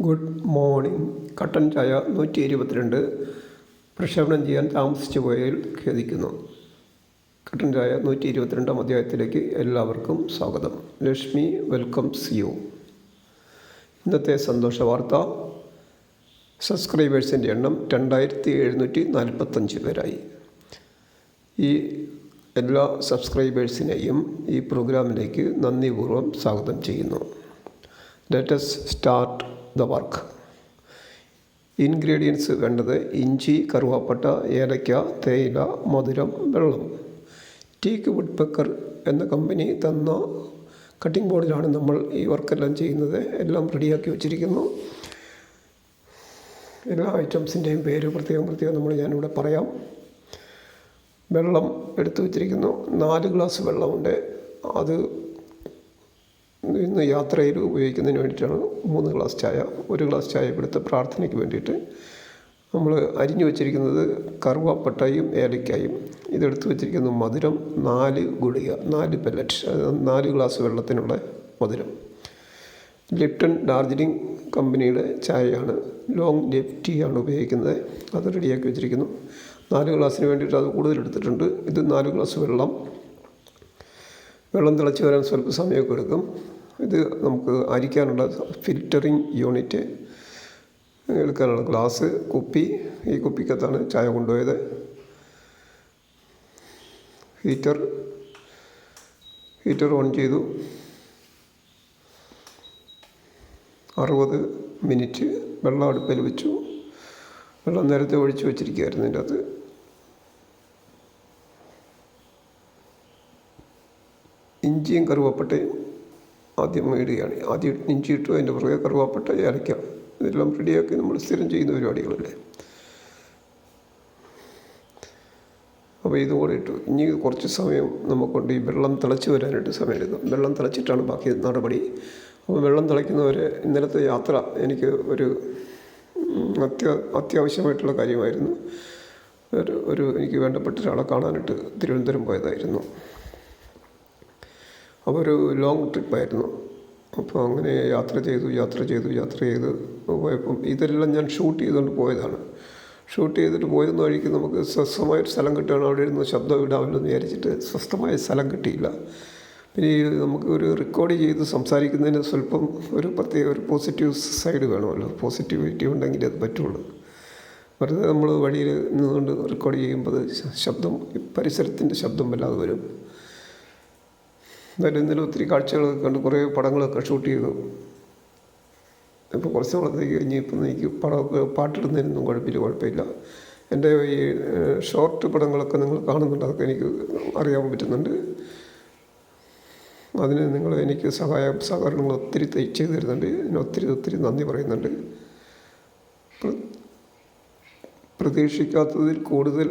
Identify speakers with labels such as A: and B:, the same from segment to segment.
A: Good morning. കട്ടൻ ചായ നൂറ്റി ഇരുപത്തിരണ്ട് പ്രക്ഷേപണം ചെയ്യാൻ താമസിച്ചു പോയതിൽ ഖേദിക്കുന്നു. കട്ടൻ ചായ നൂറ്റി ഇരുപത്തിരണ്ടാം അധ്യായത്തിലേക്ക് എല്ലാവർക്കും സ്വാഗതം. Lakshmi welcomes you. ഇന്നത്തെ സന്തോഷ വാർത്ത. സബ്സ്ക്രൈബേഴ്സിന്റെ എണ്ണം രണ്ടായിരത്തി എഴുന്നൂറ്റി നാൽപ്പത്തഞ്ച് പേരായി. ഈ എല്ലാ സബ്സ്ക്രൈബേഴ്സിനെയും ഈ പ്രോഗ്രാമിലേക്ക് നന്ദിപൂർവം സ്വാഗതം ചെയ്യുന്നു. Let's start the work ingredients വേണ്ടത് ഇഞ്ചി കറുവാപ്പട്ട ഏലയ്ക്ക തേയില മധുരം വെള്ളം. ടീക്ക് വുഡ് പെക്കർ എന്ന കമ്പനി തന്ന കട്ടിംഗ് ബോർഡിലാണ് നമ്മൾ ഈ വർക്കെല്ലാം ചെയ്യുന്നത്. എല്ലാം റെഡിയാക്കി വച്ചിരിക്കുന്നു. എല്ലാ ഐറ്റംസിന്റെയും പേര് പ്രത്യേകം പ്രത്യേകം നമ്മൾ ഞാനിവിടെ പറയാം. വെള്ളം എടുത്തു വച്ചിരിക്കുന്നു. നാല് ഗ്ലാസ് വെള്ളമുണ്ട്. അത് ഇന്ന് യാത്രയിൽ ഉപയോഗിക്കുന്നതിന് വേണ്ടിയിട്ടാണ് മൂന്ന് ഗ്ലാസ് ചായ ഒരു ഗ്ലാസ് ചായ ഇവിടുത്തെ പ്രാർത്ഥനയ്ക്ക് വേണ്ടിയിട്ട് നമ്മൾ അരിഞ്ഞു വെച്ചിരിക്കുന്നത് കറുവാപ്പട്ടയും ഏലക്കായും. ഇതെടുത്ത് വെച്ചിരിക്കുന്നു മധുരം നാല് ഗുളിക നാല് പെല്ലറ്റ് നാല് ഗ്ലാസ് വെള്ളത്തിനുള്ള മധുരം. ലിപ്റ്റൺ ഡാർജിലിംഗ് കമ്പനിയുടെ ചായയാണ് ലോങ് ലിഫ് ടീ ആണ് ഉപയോഗിക്കുന്നത്. അത് റെഡിയാക്കി വെച്ചിരിക്കുന്നു. നാല് ഗ്ലാസ്സിന് വേണ്ടിയിട്ട് അത് കൂടുതൽ എടുത്തിട്ടുണ്ട്. ഇത് നാല് ഗ്ലാസ് വെള്ളം. വെള്ളം തിളച്ച് വരാൻ സ്വല്പ സമയമൊക്കെ എടുക്കും. ഇത് നമുക്ക് അരിക്കാനുള്ള ഫിൽറ്ററിങ് യൂണിറ്റ് എടുക്കാനുള്ള ഗ്ലാസ് കുപ്പി. ഈ കുപ്പിക്കകത്താണ് ചായ കൊണ്ടുപോയത്. ഹീറ്റർ ഹീറ്റർ ഓൺ ചെയ്തു. അറുപത് മിനിറ്റ് വെള്ളം അടുപ്പിൽ വെച്ചു. വെള്ളം നേരത്തെ ഒഴിച്ച് വെച്ചിരിക്കുകയായിരുന്നു എന്റെ അകത്ത്. ഇഞ്ചിയും കറുവപ്പട്ടയും ആദ്യം ഇടുകയാണ് ആദ്യം ഇഞ്ചി ഇട്ടു അതിന്റെ പുറകെ കറുവാപ്പട്ട ഏലക്ക ഇതെല്ലാം റെഡിയാക്കി നമ്മൾ സ്ഥിരം ചെയ്യുന്ന പരിപാടികളല്ലേ. അപ്പോൾ ഇതും കൂടെ ഇട്ടു. ഇനി കുറച്ച് സമയം നമുക്കുണ്ട്. ഈ വെള്ളം തിളച്ച് വരാനായിട്ട് സമയമെടുക്കും. വെള്ളം തിളച്ചിട്ടാണ് ബാക്കി നടപടി. അപ്പോൾ വെള്ളം തിളയ്ക്കുന്നവരെ ഇന്നലത്തെ യാത്ര എനിക്ക് ഒരു അത്യാ അത്യാവശ്യമായിട്ടുള്ള കാര്യമായിരുന്നു. ഒരു ഒരു എനിക്ക് വേണ്ടപ്പെട്ട ഒരാളെ കാണാനായിട്ട് തിരുവനന്തപുരം പോയതായിരുന്നു. അപ്പോൾ ഒരു ലോങ് ട്രിപ്പായിരുന്നു അപ്പോൾ അങ്ങനെ യാത്ര ചെയ്തു യാത്ര ചെയ്തു യാത്ര ചെയ്ത്. പോയപ്പം ഇതെല്ലാം ഞാൻ ഷൂട്ട് ചെയ്തുകൊണ്ട് പോയതാണ്. ഷൂട്ട് ചെയ്തിട്ട് പോയതെന്ന് വഴിക്ക് നമുക്ക് സ്വസ്ഥമായൊരു സ്ഥലം കിട്ടുകയാണ്. അവിടെ ഇരുന്ന് ശബ്ദം ഇടാമല്ലോ എന്ന് വിചാരിച്ചിട്ട് സ്വസ്ഥമായ സ്ഥലം കിട്ടിയില്ല. പിന്നെ നമുക്ക് ഒരു റെക്കോർഡ് ചെയ്ത് സംസാരിക്കുന്നതിന് സ്വല്പം ഒരു പ്രത്യേക ഒരു പോസിറ്റീവ് സൈഡ് വേണമല്ലോ. പോസിറ്റിവിറ്റി ഉണ്ടെങ്കിൽ അത് പറ്റുള്ളൂ. വെറുതെ നമ്മൾ വഴിയിൽ നിന്നുകൊണ്ട് റെക്കോർഡ് ചെയ്യുമ്പോൾ ശബ്ദം പരിസരത്തിന്റെ ശബ്ദം വല്ലാതെ വരും. ഇന്നലെ ഒത്തിരി കാഴ്ചകളൊക്കെ കണ്ട് കുറേ പടങ്ങളൊക്കെ ഷൂട്ട് ചെയ്തു. ഇപ്പോൾ കുറച്ച് നാളത്തേക്ക് കഴിഞ്ഞ് ഇപ്പം എനിക്ക് പടമൊക്കെ പാട്ടിടുന്നതിനൊന്നും കുഴപ്പമില്ല കുഴപ്പമില്ല. എന്റെ ഈ ഷോർട്ട് പടങ്ങളൊക്കെ നിങ്ങൾ കാണുന്നുണ്ട് അതൊക്കെ എനിക്ക് അറിയാൻ പറ്റുന്നുണ്ട്. അതിന് നിങ്ങൾ എനിക്ക് സഹായ സഹകരണങ്ങൾ ഒത്തിരി ചെയ്തു തരുന്നുണ്ട്. ഒത്തിരി ഒത്തിരി നന്ദി പറയുന്നുണ്ട്. പ്രതീക്ഷിക്കാത്തതിൽ കൂടുതൽ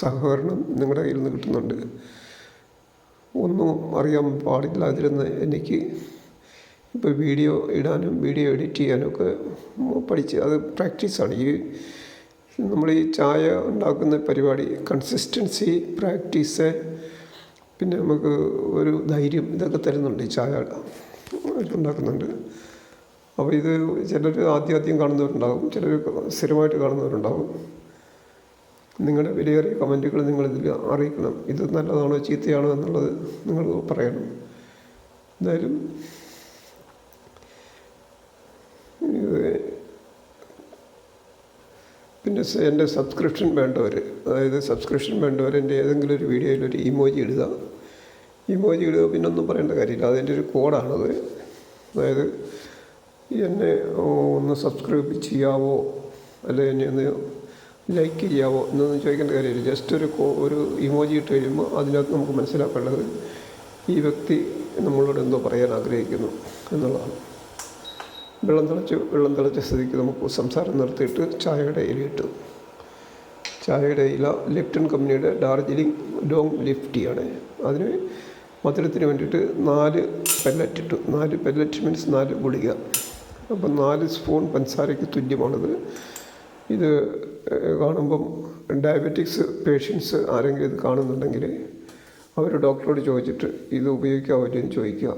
A: സഹകരണം നിങ്ങളുടെ കയ്യിൽ നിന്ന് കിട്ടുന്നുണ്ട്. ഒന്നും അറിയാൻ പാടില്ലാതിരുന്ന എനിക്ക് ഇപ്പോൾ വീഡിയോ ഇടാനും വീഡിയോ എഡിറ്റ് ചെയ്യാനും ഒക്കെ പഠിച്ച് അത് പ്രാക്ടീസാണ്. ഈ നമ്മൾ ഈ ചായ ഉണ്ടാക്കുന്ന പരിപാടി കൺസിസ്റ്റൻസി പ്രാക്ടീസ് പിന്നെ നമുക്ക് ഒരു ധൈര്യം ഇതൊക്കെ തരുന്നുണ്ട് ഈ ചായ ഉണ്ടാക്കുന്നുണ്ട്. അപ്പോൾ ഇത് ചിലർ ആദ്യം ആദ്യം കാണുന്നവരുണ്ടാകും ചിലർ സ്ഥിരമായിട്ട് കാണുന്നവരുണ്ടാകും നിങ്ങളുടെ വിലയേറിയ കമന്റുകൾ നിങ്ങളിതിൽ അറിയിക്കണം. ഇത് നല്ലതാണോ ചീത്തയാണോ എന്നുള്ളത് നിങ്ങൾ പറയണം. എന്തായാലും പിന്നെ എന്റെ സബ്സ്ക്രിപ്ഷൻ വേണ്ടവർ അതായത് സബ്സ്ക്രിപ്ഷൻ വേണ്ടവർ എന്റെ ഏതെങ്കിലും ഒരു വീഡിയോയിൽ ഒരു ഇമോജി ഇടുക. ഇമോജി ഇടുക പിന്നെ ഒന്നും പറയേണ്ട കാര്യമില്ല. അതെന്റെ ഒരു കോഡാണത്. അതായത് എന്നെ ഒന്ന് സബ്സ്ക്രൈബ് ചെയ്യാവോ? അല്ലെങ്കിൽ എന്നെ ഒന്ന് ലൈക്ക് ചെയ്യാവോ എന്നൊന്നും ചോദിക്കേണ്ട കാര്യമില്ല. ജസ്റ്റ് ഒരു ഒരു ഇമോജി ഇട്ട് കഴിയുമ്പോൾ അതിനകത്ത് നമുക്ക് മനസ്സിലാക്കേണ്ടത് ഈ വ്യക്തി നമ്മളോട് എന്തോ പറയാൻ ആഗ്രഹിക്കുന്നു എന്നുള്ളതാണ്. വെള്ളം തിളച്ച് വെള്ളം തിളച്ച സ്ഥിതിക്ക് നമുക്ക് സംസാരം നിർത്തിയിട്ട് ചായയുടെ ഇല ഇട്ടു. ചായയുടെ ഇല ലിപ്റ്റൺ കമ്പനിയുടെ ഡാർജിലിംഗ് ലോങ് ലിഫ് ആണ്. അതിന് മധുരത്തിന് വേണ്ടിയിട്ട് നാല് പെല്ലറ്റ് ഇട്ടു. നാല് പെല്ലറ്റ് മീൻസ് നാല് ഗുളിക. അപ്പം നാല് സ്പൂൺ പഞ്ചസാരയ്ക്ക് തുല്യമാണിത്. ഇത് കാണുമ്പം ഡയബറ്റിക്സ് പേഷ്യൻസ് ആരെങ്കിലും ഇത് കാണുന്നുണ്ടെങ്കിൽ അവർ ഡോക്ടറോട് ചോദിച്ചിട്ട് ഇത് ഉപയോഗിക്കാമോ ഇല്ലെന്ന് ചോദിക്കുക.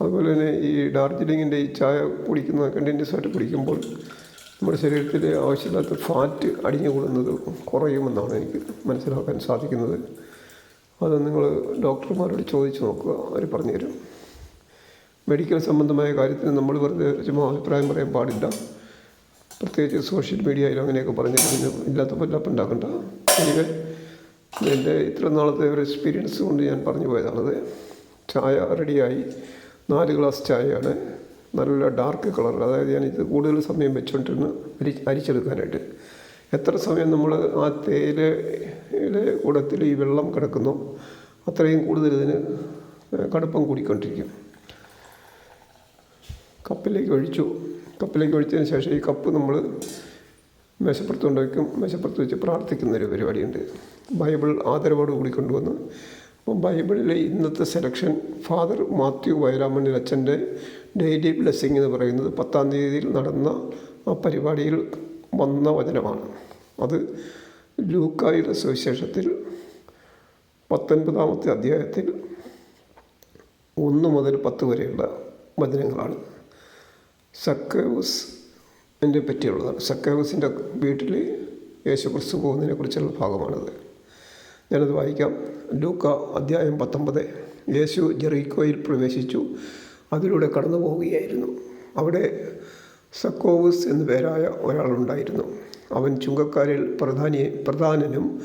A: അതുപോലെ തന്നെ ഈ ഡാർജിലിങ്ങിന്റെ ഈ ചായ കുടിക്കുന്ന കണ്ടിന്യൂസ് ആയിട്ട് കുടിക്കുമ്പോൾ നമ്മുടെ ശരീരത്തിൽ ആവശ്യമില്ലാത്ത ഫാറ്റ് അടിഞ്ഞു കൂടുന്നത് കുറയുമെന്നാണ് എനിക്ക് മനസ്സിലാക്കാൻ സാധിക്കുന്നത്. അത് നിങ്ങൾ ഡോക്ടർമാരോട് ചോദിച്ചു നോക്കുക. അവർ പറഞ്ഞു തരും മെഡിക്കൽ സംബന്ധമായ കാര്യത്തിന് നമ്മൾ വെറുതെ ചുമ്മാ അഭിപ്രായം പറയാൻ പാടില്ല. പ്രത്യേകിച്ച് സോഷ്യൽ മീഡിയയിൽ അങ്ങനെയൊക്കെ പറഞ്ഞു പിന്നെ ഇല്ലാത്ത പല്ലപ്പം ഉണ്ടാക്കണ്ട. എനിക്ക് എന്റെ ഇത്ര നാളത്തെ ഒരു എക്സ്പീരിയൻസ് കൊണ്ട് ഞാൻ പറഞ്ഞു പോയതാണത്. ചായ റെഡിയായി നാല് ഗ്ലാസ് ചായയാണ്. നല്ല ഡാർക്ക് കളർ അതായത് ഞാൻ ഇത് കൂടുതൽ സമയം വെച്ചുകൊണ്ടിരുന്ന് അരി അരിച്ചെടുക്കാനായിട്ട്. എത്ര സമയം നമ്മൾ ആ തേയിലയുടെ കൂടത്തിൽ ഈ വെള്ളം കിടക്കുന്നു. അത്രയും കൂടുതൽ ഇതിന് കടുപ്പം കൂടിക്കൊണ്ടിരിക്കും. കപ്പിലേക്ക് ഒഴിച്ചു. കപ്പിലേക്ക് ഒഴിച്ചതിന് ശേഷം ഈ കപ്പ് നമ്മൾ മേശപ്പുറത്ത് കൊണ്ട് വയ്ക്കും. മേശപ്പുറത്ത് വെച്ച് പ്രാർത്ഥിക്കുന്നൊരു പരിപാടിയുണ്ട്. ബൈബിൾ ആദരവോട് കൂടി കൊണ്ടുവന്ന്. അപ്പം ബൈബിളിലെ ഇന്നത്തെ സെലക്ഷൻ ഫാദർ മാത്യു വയലാമണ്ണിൽ അച്ഛന്റെ ഡെയിലി ബ്ലെസ്സിങ് എന്ന് പറയുന്നത് പത്താം തീയതിയിൽ നടന്ന ആ പരിപാടിയിൽ വന്ന വചനമാണ്. അത് ലൂക്കായുടെ സുവിശേഷത്തിൽ പത്തൊൻപതാമത്തെ അധ്യായത്തിൽ ഒന്ന് മുതൽ പത്ത് വരെയുള്ള വചനങ്ങളാണ്. സക്കേവസ് എന്റെ പറ്റിയുള്ളതാണ്. സക്കേവസിന്റെ വീട്ടിൽ യേശു ക്രിസ്തു പോകുന്നതിനെ കുറിച്ചുള്ള ഭാഗമാണത്. ഞാനത് വായിക്കാം. ലൂക്ക അധ്യായം പത്തൊമ്പത്. യേശു ജെറീക്കോയിൽ പ്രവേശിച്ചു. അതിലൂടെ കടന്നു പോവുകയായിരുന്നു അവിടെ സക്കോവസ് എന്നു പേരായ ഒരാളുണ്ടായിരുന്നു. അവൻ ചുങ്കക്കാരിൽ പ്രധാനി പ്രധാനനും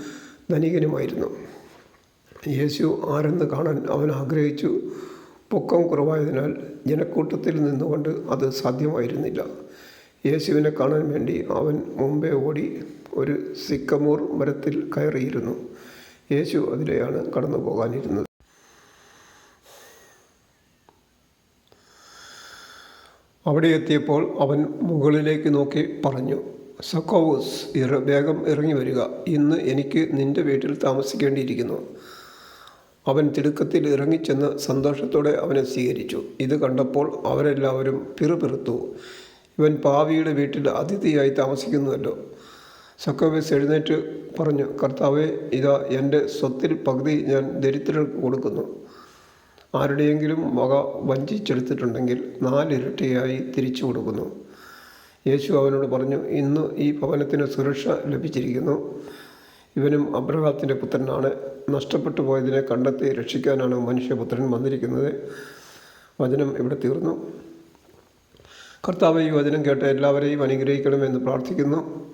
A: ധനികനുമായിരുന്നു. യേശു ആരെന്ന് കാണാൻ അവൻ ആഗ്രഹിച്ചു. പൊക്കം കുറവായതിനാൽ ജനക്കൂട്ടത്തിൽ നിന്നുകൊണ്ട് അത് സാധ്യമായിരുന്നില്ല. യേശുവിനെ കാണാൻ വേണ്ടി അവൻ മുമ്പേ ഓടി ഒരു സിക്കമൂർ മരത്തിൽ കയറിയിരുന്നു. യേശു അതിലെയാണ് കടന്നു പോകാനിരുന്നത് അവിടെ എത്തിയപ്പോൾ അവൻ മുകളിലേക്ക് നോക്കി പറഞ്ഞു സക്കോവൂസ് ഇറ വേഗം ഇറങ്ങി വരിക. ഇന്ന് എനിക്ക് നിന്റെ വീട്ടിൽ താമസിക്കേണ്ടിയിരിക്കുന്നു. അവൻ തിടുക്കത്തിൽ ഇറങ്ങിച്ചെന്ന് സന്തോഷത്തോടെ അവനെ സ്വീകരിച്ചു. ഇത് കണ്ടപ്പോൾ അവരെല്ലാവരും പിറുപിറുത്തു. ഇവൻ പാവിയുടെ വീട്ടിൽ അതിഥിയായി താമസിക്കുന്നുവല്ലോ. സക്കോവസ് എഴുന്നേറ്റ് പറഞ്ഞു കർത്താവെ ഇതാ എന്റെ സ്വത്തിൽ പകുതി ഞാൻ ദരിദ്രർക്ക് കൊടുക്കുന്നു. ആരുടെയെങ്കിലും വക വഞ്ചിച്ചെടുത്തിട്ടുണ്ടെങ്കിൽ നാലിരട്ടിയായി തിരിച്ചു കൊടുക്കുന്നു. യേശു അവനോട് പറഞ്ഞു ഇന്ന് ഈ ഭവനത്തിന് സുരക്ഷ ലഭിച്ചിരിക്കുന്നു. ഇവനും അബ്രഹാത്തിന്റെ പുത്രനാണ്. നഷ്ടപ്പെട്ടു പോയതിനെ കണ്ടെത്തി രക്ഷിക്കാനാണ് മനുഷ്യപുത്രൻ വന്നിരിക്കുന്നത്. വചനം ഇവിടെ തീർന്നു. കർത്താവ് ഈ വചനം കേട്ട് എല്ലാവരെയും അനുഗ്രഹിക്കണമെന്ന് പ്രാർത്ഥിക്കുന്നു.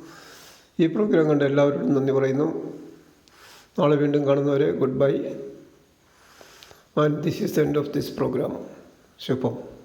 A: ഈ പ്രോഗ്രാം കണ്ട് എല്ലാവരോടും നന്ദി പറയുന്നു. നാളെ വീണ്ടും കാണുന്നവരെ goodbye. And this is end of this program. Shubham.